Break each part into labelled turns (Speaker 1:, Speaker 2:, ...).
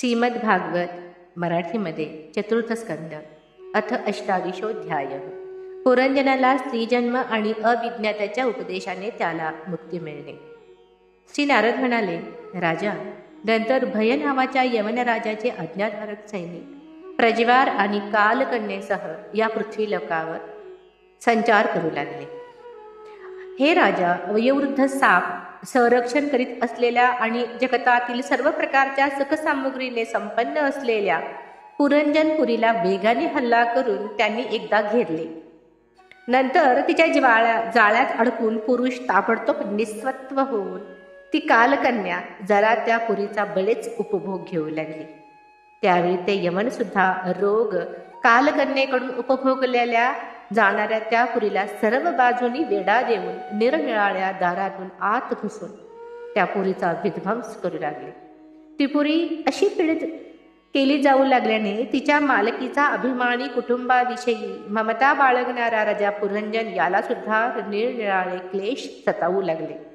Speaker 1: श्रीमद भागवत मराठीमध्ये चतुर्थ स्कंद अथ अष्टाविशोध्याय. पुरंजनाला स्त्रीजन्म आणि अविज्ञाताच्या उपदेशाने त्याला मुक्ती मिळणे. श्री नारद म्हणाले राजा नंतर भय नावाच्या यवनराजाचे आज्ञाधारक सैनिक प्रज्वार आणि कालकन्येसह या पृथ्वी लोकावर संचार करू लागले. हे राजा वयोवृद्ध साप संरक्षण करीत असलेल्या आणि जगतातील सर्व प्रकारच्या सुखसामुग्रीने संपन्न असलेल्या पुरंजनपुरीला वेगाने हल्ला करून त्यांनी एकदा घेरले. नंतर तिच्या ज्वाळ्या जाळ्यात अडकून पुरुष ताबडतोब निस्वत्व होऊन ती कालकन्या जरा त्या पुरीचा बरेच उपभोग घेऊ लागली. त्यावेळी ते यमन सुद्धा रोग कालकन्येकडून उपभोगलेल्या जाणाऱ्या त्या पुरीला सर्व बाजूनी वेडा देऊन निरनिराळ्या दारातून आत घुसून त्या पुरीचा विध्वंस करू लागले. ती पुरी अशी पीडित केली जाऊ लागल्याने तिच्या मालकीचा अभिमानी कुटुंबाविषयी ममता बाळगणारा राजा पुरंजन याला सुद्धा निरनिराळे क्लेश सतावू लागले.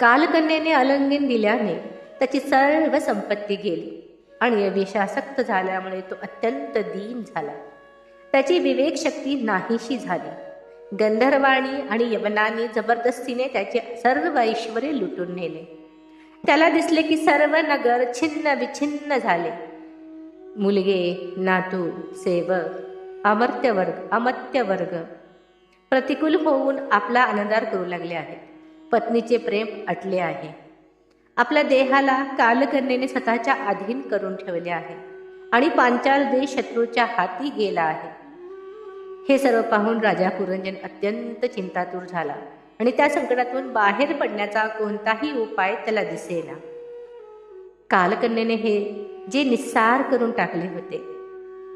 Speaker 1: कालकन्येने अलंगीन दिल्याने त्याची सर्व संपत्ती गेली आणि विषासक्त झाल्यामुळे तो अत्यंत दीन झाला. त्याची विवेक शक्ती नाहीशी झाली. गंधर्वाणी आणि यवनाने जबरदस्तीने त्याचे सर्व ऐश्वर लुटून नेले. त्याला दिसले की सर्व नगर छिन्न विछिन्न झाले. मुलगे नातू सेवक अमर्त्य वर्ग वर्ग प्रतिकूल होऊन आपला अनदार करू लागले आहेत. पत्नीचे प्रेम अटले आहे. आपल्या देहाला कालकर्णीने स्वतःच्या अधीन करून ठेवले आहे. आणि पांचाल देश शत्रूच्या हाती गेला आहे. हे सर्व पाहून राजा पुरंजन अत्यंत चिंतातूर झाला आणि त्या संकटातून बाहेर पडण्याचा कोणताही उपाय त्याला दिसेना. कालकन्येने हे जे निस्सार करून टाकले होते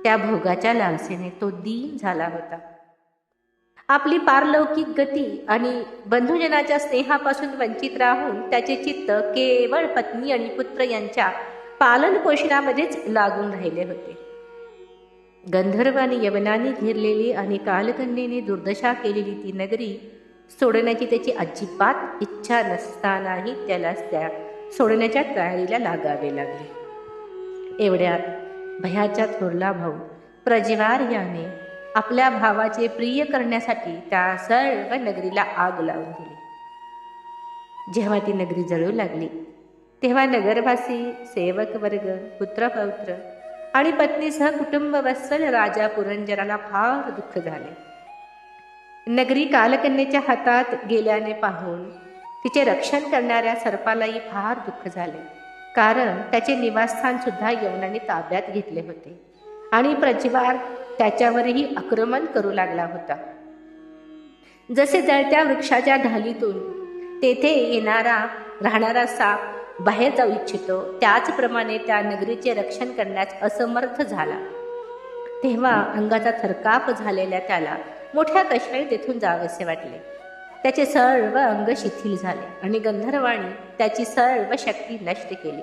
Speaker 1: त्या भोगाच्या लालसेने तो दीन झाला होता. आपली पारलौकिक गती आणि बंधुजनाच्या स्नेहापासून वंचित राहून त्याचे चित्त केवळ पत्नी आणि पुत्र यांच्या पालन पोषणामध्येच लागून राहिले होते. गंधर्वाने यवनाने घेरलेली आणि कालकन्येने दुर्दशा केलेली ती नगरी सोडण्याची त्याची अजिबात इच्छा नसतानाही त्याला त्या सोडण्याच्या तयारीला लागावे लागले. एवढ्यात भयाच्या थोरला भाऊ प्रजवार याने आपल्या भावाचे प्रिय करण्यासाठी त्या सर्व नगरीला आग लावून दिली. जेव्हा ती नगरी जळू लागली तेव्हा नगरवासी सेवक वर्ग पुत्रपौत्र आणि पत्नीसह कुटुंब वत्सल राजा पुरंजराला फार दुःख झाले. नगरी कालकन्येच्या हातात गेल्याने पाहून तिचे रक्षण करणाऱ्या सर्पालाही फार दुःख झाले. कारण त्याचे निवासस्थान सुद्धा यवनाने ताब्यात घेतले होते. आणि प्रज्वार त्याच्यावरही आक्रमण करू लागला होता. जसे जळत्या वृक्षाच्या ढालीतून तेथे येणारा राहणारा साप बाहेर जाऊ इच्छितो. त्याचप्रमाणे त्या नगरीचे रक्षण करण्यास असमर्थ झाला. तेव्हा अंगाचा थरकाप झालेल्या त्याला मोठ्या कष्टाने तेथून जावेसे वाटले. त्याचे सर्व अंग शिथिल झाले आणि गंधर्वाणी त्याची सर्व शक्ती नष्ट केली.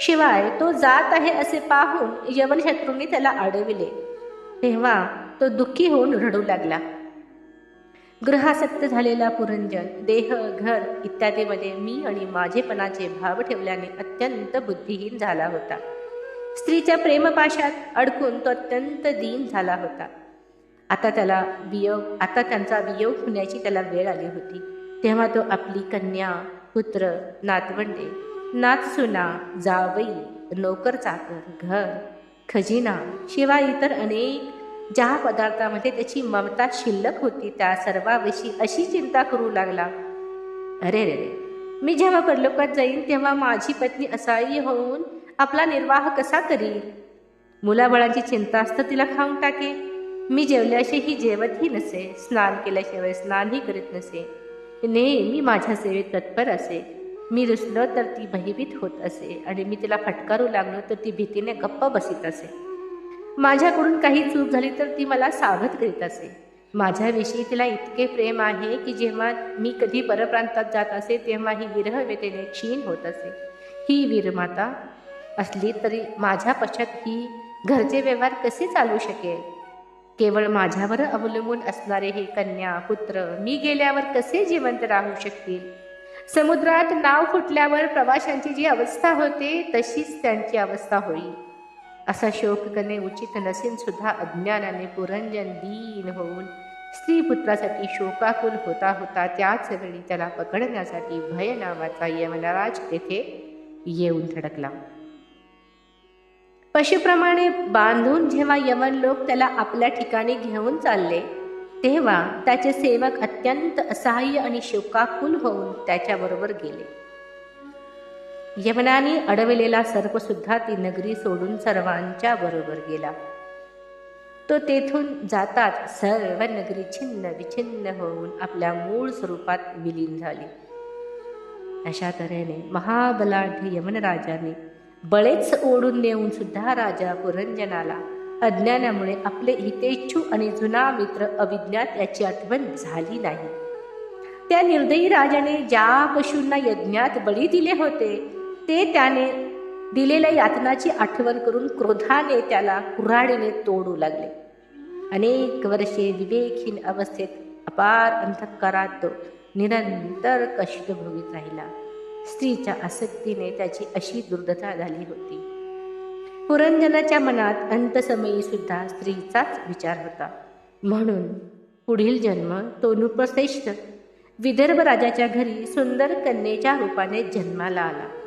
Speaker 1: शिवाय तो जात आहे असे पाहून यवन शत्रूंनी त्याला अडविले. तेव्हा तो दुःखी होऊन रडू लागला. गृहासक्त झालेला पुरंजन देह घर इत्यादीमध्ये मी आणि माझेपणाचे भाव ठेवल्याने अत्यंत बुद्धिहीन झाला होता. स्त्रीच्या प्रेमपाशात अडकून तो अत्यंत दीन झाला होता. आता त्याला वियोग आता त्यांचा वियोग होण्याची त्याला वेळ आली होती. तेव्हा तो आपली कन्या पुत्र नातवंडे नातसुना जावई नोकर चाकर घर खजिना शिवाय इतर अनेक ज्या पदार्थामध्ये त्याची ममता शिल्लक होती त्या सर्वाविषयी अशी चिंता करू लागला. अरे रे रे मी जेव्हा परलोकात जाईन तेव्हा माझी पत्नी असाही होऊन आपला निर्वाह कसा करील? मुलाबाळांची चिंता असतं तिला खाऊन टाके. मी जेवल्याशिवाय जेवतही नसे स्नान केल्याशिवाय स्नानही करीत नसे. नेहमी माझ्या सेवेत तत्पर असे. मी रुसलो तर ती भयभीत होत असे आणि मी तिला फटकारू लागलो तर ती भीतीने गप्प बसीत असे. माझ्याकडून काही चूक झाली तर ती मला सावध करीत असे. माझ्याविषयी तिला इतके प्रेम आहे की जेव्हा मी कधी परप्रांतात जात असे तेव्हा ही विरह वेतेने क्षीण होत असे. ही वीरमाता असली तरी माझ्या पश्चात ही घरचे व्यवहार कसे चालू शकेल? केवळ माझ्यावर अवलंबून असणारे हे कन्या पुत्र मी गेल्यावर कसे जिवंत राहू शकतील? समुद्रात नाव फुटल्यावर प्रवाशांची जी अवस्था होते तशीच त्यांची अवस्था होईल. असा शोक करणे उचित नसेन सुद्धा अज्ञानाने पुरंजन दीन होऊन. स्त्री पुत्रासाठी शोकाकुल होता होता त्याच वेळी त्याला पकडण्यासाठी भय नावाचा यमनराज तेथे येऊन धडकला. पशुप्रमाणे बांधून जेव्हा यमन लोक त्याला आपल्या ठिकाणी घेऊन चालले तेव्हा त्याचे सेवक अत्यंत असहाय्य आणि शोकाकुल होऊन त्याच्याबरोबर गेले. यमनाने अडवलेला सर्पसुद्धा ती नगरी सोडून सर्वांच्या बरोबर गेला. तो तेथून जाताच सर्व नगरी छिन्न विछिन्न होऊन आपल्या मूळ स्वरूपात विलीन झाली. अशा तऱ्हेने महाबलाढ्य यमनराजाने बळेच ओढून नेऊन सुद्धा राजा पुरंजनाला अज्ञानामुळे आपले हितेच्छू आणि जुना मित्र अविज्ञात याची आठवण झाली नाही. त्या निर्दयी राजाने ज्या पशूंना यज्ञात बळी दिले होते ते त्याने दिलेल्या यातनाची आठवण करून क्रोधाने त्याला कुऱ्हाडीने तोडू लागले. अनेक वर्षे विवेकहीन अवस्थेत अपार अंधकारात तो निरंतर कष्ट भोगीत राहिला. स्त्रीच्या आसक्तीने त्याची अशी दुर्दशा झाली होती. पुरंजनाच्या मनात अंतसमयी सुद्धा स्त्रीचाच विचार होता. म्हणून पुढील जन्म तो नृपश्रेष्ठ विदर्भ राजाच्या घरी सुंदर कन्येच्या रूपाने जन्माला आला.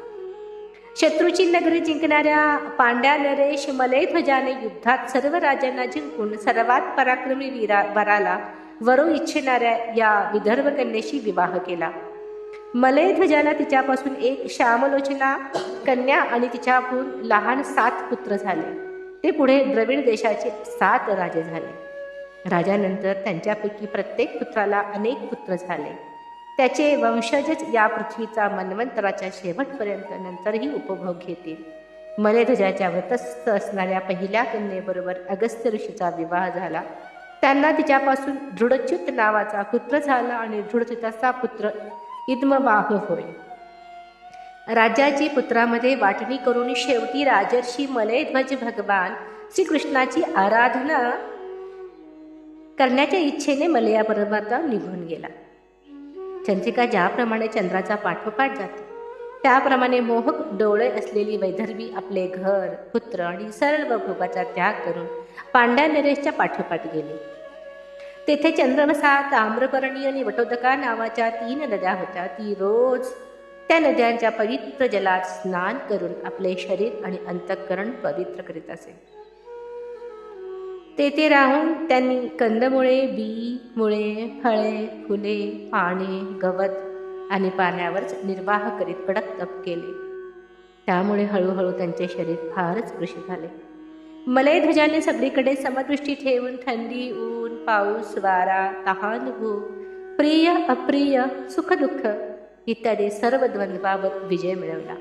Speaker 1: शत्रूची नगरी जिंकणाऱ्या पांड्या नरेश मलयध्वजाने युद्धात सर्व राजांना जिंकून सर्वात पराक्रमी वीरा वराला वरू इच्छिणाऱ्या या विदर्भ कन्येशी विवाह केला. मलयध्वजाला तिच्यापासून एक श्यामलोचना कन्या आणि तिच्याहून लहान सात पुत्र झाले. ते पुढे द्रविड देशाचे सात राजे झाले. राजानंतर त्यांच्यापैकी प्रत्येक पुत्राला अनेक पुत्र झाले. त्याचे वंशजच या पृथ्वीचा मन्वंतराच्या शेवटपर्यंत नंतरही उपभोग घेतील. मलेध्वजाच्या व्रतस्थ असणाऱ्या पहिल्या कन्येबरोबर अगस्त्य ऋषीचा विवाह झाला. त्यांना तिच्यापासून दृढच्युत नावाचा पुत्र झाला आणि दृढच्युताचा पुत्र इद्मवाह होय. राजाची पुत्रामध्ये वाटणी करून शेवटी राजर्षी मलयध्वज भगवान श्रीकृष्णाची आराधना करण्याच्या इच्छेने मलया पर्वता निघून गेला. चंद्रिका ज्याप्रमाणे चंद्राचा पाठोपाठ जाते त्याप्रमाणे मोहक डोळे असलेली वैधर्वी आपले घर पुत्र आणि सर्व भोगाचा त्याग करून पांड्या नरेशच्या पाठोपाठ गेले. तेथे चंद्रमसा ताम्रपर्णी आणि वटोदका नावाच्या तीन नद्या होत्या. ती रोज त्या नद्यांच्या पवित्र जलात स्नान करून आपले शरीर आणि अंतःकरण पवित्र करीत असे. तेथे राहून त्यांनी कंदमुळे बी मुळे फळे फुले पाने गवत आणि पाण्यावरच निर्वाह करीत कडक तप केले. त्यामुळे हळूहळू त्यांचे शरीर फारच कृषी झाले. मलयध्वजाने सगळीकडे समदृष्टी ठेवून थंडी ऊन पाऊस वारा तहान भूक प्रिय अप्रिय सुखदुःख इत्यादी सर्व द्वंद्वावर विजय मिळवला.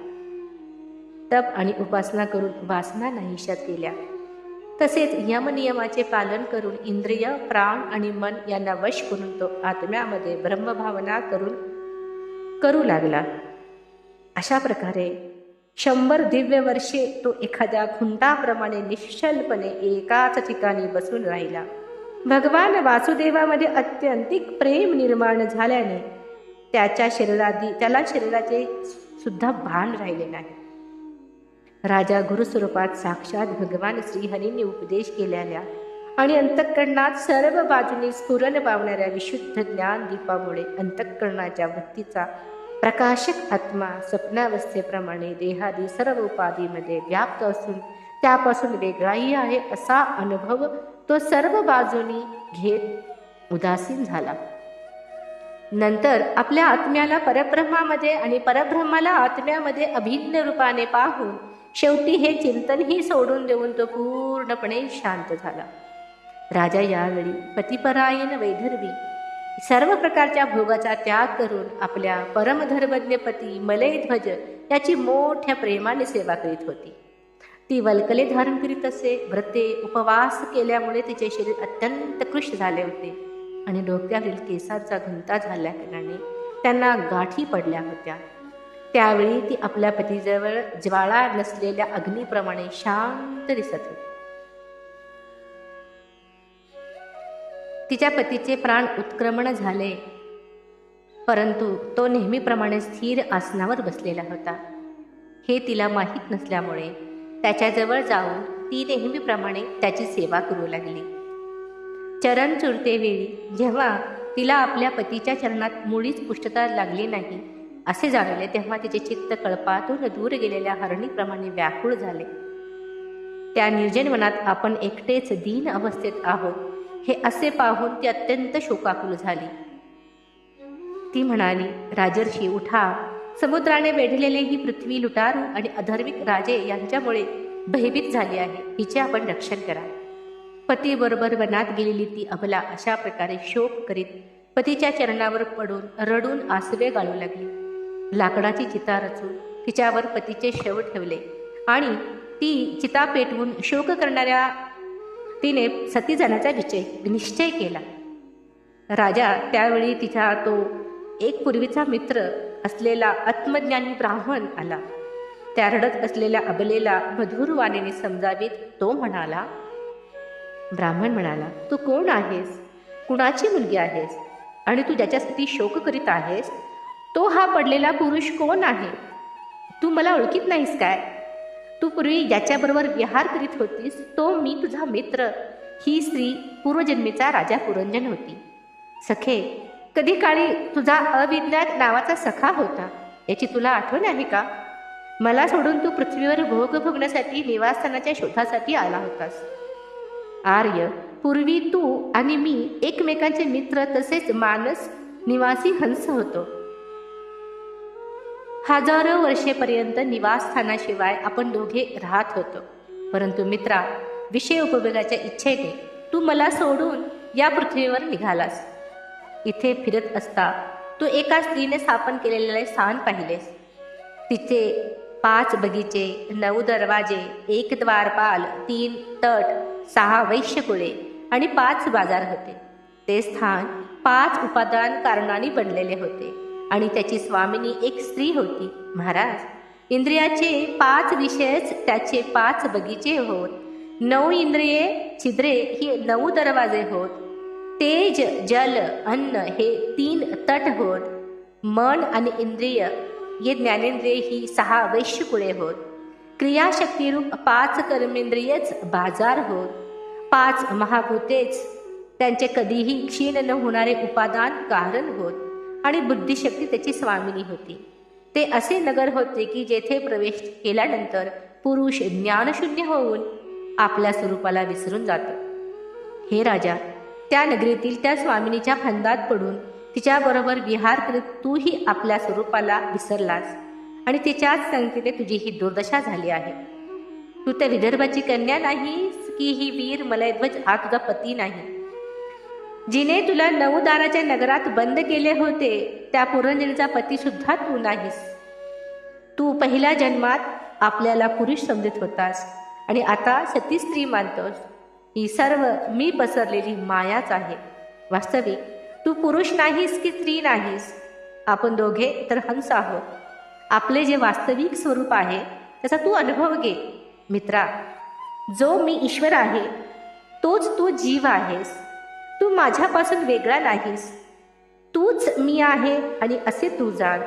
Speaker 1: तप आणि उपासना करून वासना नाहीशात केल्या. तसेच यमनियमाचे पालन करून इंद्रिय प्राण आणि मन यांना वश करून तो आत्म्यामध्ये ब्रह्मभावना करून करू लागला. अशा प्रकारे शंभर दिव्य वर्षे तो एखाद्या खुंटाप्रमाणे निश्चलपणे एकाच ठिकाणी बसून राहिला. भगवान वासुदेवामध्ये अत्यंतिक प्रेम निर्माण झाल्याने त्याच्या शरीरादी त्याला शरीराचे सुद्धा भान राहिले नाही. राजा गुरुस्वरूपात साक्षात भगवान श्रीहरींनी उपदेश केलेल्या आणि अंतःकरणात सर्व बाजूनी स्फुरण पावणाऱ्या विशुद्ध ज्ञान दीपामुळे अंतःकरणाच्या वृत्तीचा प्रकाशक आत्मा स्वप्नावस्थेप्रमाणे देहादी सर्व उपाधीमध्ये व्याप्त असून त्यापासून वेगळाही आहे असा अनुभव तो सर्व बाजूनी घेत उदासीन झाला. नंतर आपल्या आत्म्याला परब्रह्मामध्ये आणि परब्रह्माला आत्म्यामध्ये अभिन्न रूपाने पाहून शेवटी हे चिंतनही सोडून देऊन तो पूर्णपणे शांत झाला. राजा यावेळी पतिपरायण वैधर्वी सर्व प्रकारच्या भोगाचा त्याग करून आपल्या परमधर्मज्ञ पती मलयध्वज याची मोठ्या प्रेमाने सेवा करीत होती. ती वल्कले धारण करीत असे व्रते उपवास केल्यामुळे तिचे शरीर अत्यंत कृश झाले होते आणि डोक्यावरील केसांचा घुंता झाल्या कारणाने त्यांना गाठी पडल्या होत्या. त्यावेळी ती आपल्या पतीजवळ ज्वाळा नसलेल्या अग्नीप्रमाणे शांत दिसत होती. तिच्या पतीचे प्राण उत्क्रमण झाले परंतु तो नेहमीप्रमाणे स्थिर आसनावर बसलेला होता. हे तिला माहीत नसल्यामुळे त्याच्याजवळ जाऊन ती नेहमीप्रमाणे त्याची सेवा करू लागली. चरण चुरतेवेळी जेव्हा तिला आपल्या पतीच्या चरणात मुळीच पुष्टता लागली नाही असे जाणवले तेव्हा तिचे चित्त कळपातून दूर गेलेल्या हरणीप्रमाणे व्याकुळ झाले. त्या निर्जन वनात आपण एकटेच दीन अवस्थेत आहोत हे असे पाहून ती अत्यंत शोकाकुल झाली. ती म्हणाली राजर्षी उठा. समुद्राने वेढलेले ही पृथ्वी लुटारू आणि अधर्मिक राजे यांच्यामुळे भयभीत झाली आहे हिचे आपण रक्षण करा. पतीबरोबर वनात गेलेली ती अबला अशा प्रकारे शोक करीत पतीच्या चरणावर पडून रडून आसवे गाळू लागली. लाकडाची चिता रचून तिच्यावर पतीचे शव ठेवले. आणि ती चिता पेटवून शोक करणाऱ्या तिने सती जाण्याचा विचय निश्चय केला. राजा त्यावेळी तिचा तो एक पूर्वीचा मित्र असलेला आत्मज्ञानी ब्राह्मण आला. त्या रडत असलेल्या अबलेला मधुर वाणीने समजावीत तो म्हणाला ब्राह्मण म्हणाला तू कोण आहेस? कुणाची मुलगी आहेस? आणि तू ज्याच्यासाठी शोक करीत आहेस? तो हा पडलेला पुरुष कोण आहे? तू मला ओळखीत नाहीस काय? तू पूर्वी ज्याच्याबरोबर विहार करीत होतीस तो मी तुझा मित्र. ही स्त्री पूर्वजन्मीचा राजा पुरंजन होती. सखे कधी काळी तुझा अविज्ञात नावाचा सखा होता याची तुला आठवण आहे का? मला सोडून तू पृथ्वीवर भोग भोगण्यासाठी निवासस्थानाच्या शोधासाठी आला होतास. आर्य पूर्वी तू आणि मी एकमेकांचे मित्र तसेच मानस निवासी हंस होतो. हजारो वर्षेपर्यंत निवासस्थानाशिवाय आपण दोघे राहत होतो. परंतु मित्रा विषय उपभोगाच्या इच्छेने तू मला सोडून या पृथ्वीवर निघालास. इथे फिरत असता तू एका स्त्रीने स्थापन केलेले स्थान पाहिलेस. तिचे पाच बगीचे नऊ दरवाजे एक द्वारपाल तीन तट सहा वैश्यकुळे आणि पाच बाजार होते. ते स्थान पाच उपादान कारणाने बनलेले होते. आणि त्याची स्वामिनी एक स्त्री होती महाराज. इंद्रियाचे पाच विषयच त्याचे पाच बगीचे होत. नऊ इंद्रिये छिद्रे ही नऊ दरवाजे होत. तेज जल अन्न हे तीन तट होत. मन आणि इंद्रिय हे ज्ञानेंद्रिय ही सहा वैश्यकुळे होत. क्रियाशक्तीरूप पाच कर्मेंद्रियच बाजार होत. पाच महाभूतेच त्यांचे कधीही क्षीण न होणारे उपादान कारण होत. आणि बुद्धिशक्ती त्याची स्वामिनी होती. ते असे नगर होते की जेथे प्रवेश केल्यानंतर पुरुष ज्ञानशून्य होऊन आपल्या स्वरूपाला विसरून जातो. हे राजा त्या नगरीतील त्या स्वामिनीच्या फंदात पडून तिच्याबरोबर विहार करीत तूही आपल्या स्वरूपाला विसरलास आणि तिच्याच संगतीने तुझी ही दुर्दशा झाली आहे. तू त्या विदर्भाची कन्या नाहीस की ही वीर मलयध्वज हा तुझा पती नाही. जिने तुला नऊदाराच्या नगरात बंद केले होते त्या पुरंजनीचा पती सुद्धा तू नाहीस. तू पहिल्या जन्मात आपल्याला पुरुष समजत होतास आणि आता सती स्त्री मानतोस. ही सर्व मी पसरलेली मायाच आहे. वास्तविक तू पुरुष नाहीस की स्त्री नाहीस? आपण दोघे तर हंस आहोत. आपले जे वास्तविक स्वरूप आहे त्याचा तू अनुभव घे. मित्रा जो मी ईश्वर आहे तोच तू जीव आहेस. तू माझ्यापासून वेगळा नाहीस. तूच मी आहे आणि असे तू जाण.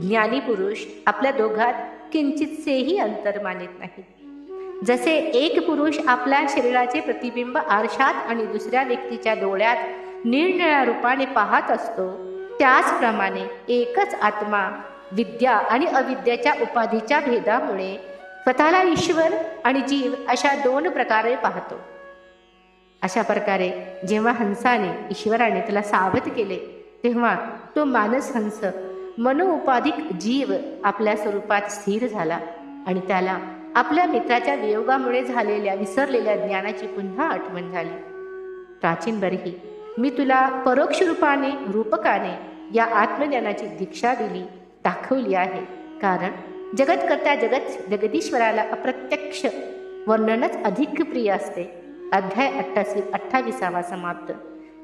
Speaker 1: ज्ञानी पुरुष आपल्या दोघात किंचितसेही अंतर मानित नाही. जसे एक पुरुष आपल्या शरीराचे प्रतिबिंब आरशात आणि दुसऱ्या व्यक्तीच्या डोळ्यात निरनिळ्या रूपाने पाहत असतो त्याचप्रमाणे एकच आत्मा विद्या आणि अविद्याच्या उपाधीच्या भेदामुळे स्वतःला ईश्वर आणि जीव अशा दोन प्रकारे पाहतो. अशा प्रकारे जेव्हा हंसाने ईश्वराने त्याला सावध केले तेव्हा तो मानस हंस मनोउपाधिक जीव आपल्या स्वरूपात स्थिर झाला आणि त्याला आपल्या मित्राच्या वियोगामुळे झालेल्या विसरलेल्या ज्ञानाची पुन्हा आठवण झाली. प्राचीन बरही मी तुला परोक्ष रूपाने रूपकाने या आत्मज्ञानाची दीक्षा दिली दाखवली आहे. कारण जगतकर्त्या जगत जगदीश्वराला अप्रत्यक्ष वर्णनच अधिक प्रिय असते. अध्याय अठ्ठासी अठ्ठावीसावा समाप्त.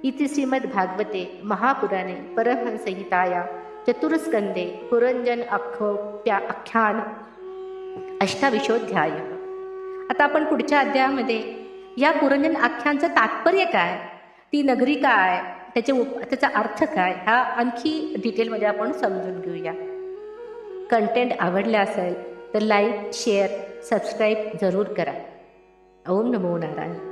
Speaker 1: इति श्रीमद भागवते महापुराणे परमहंसहिताया चतुर्स्कंदे पुरंजन अख्योप्या आख्यान अष्टाविशोध्याय. आता आपण पुढच्या अध्यायामध्ये या पुरंजन आख्यांचं तात्पर्य काय? ती नगरी काय? त्याचे उप त्याचा अर्थ काय? हा आणखी डिटेलमध्ये आपण समजून घेऊया. कंटेंट आवडला असेल तर लाईक शेअर सबस्क्राईब जरूर करा. ओम नमो नारायण.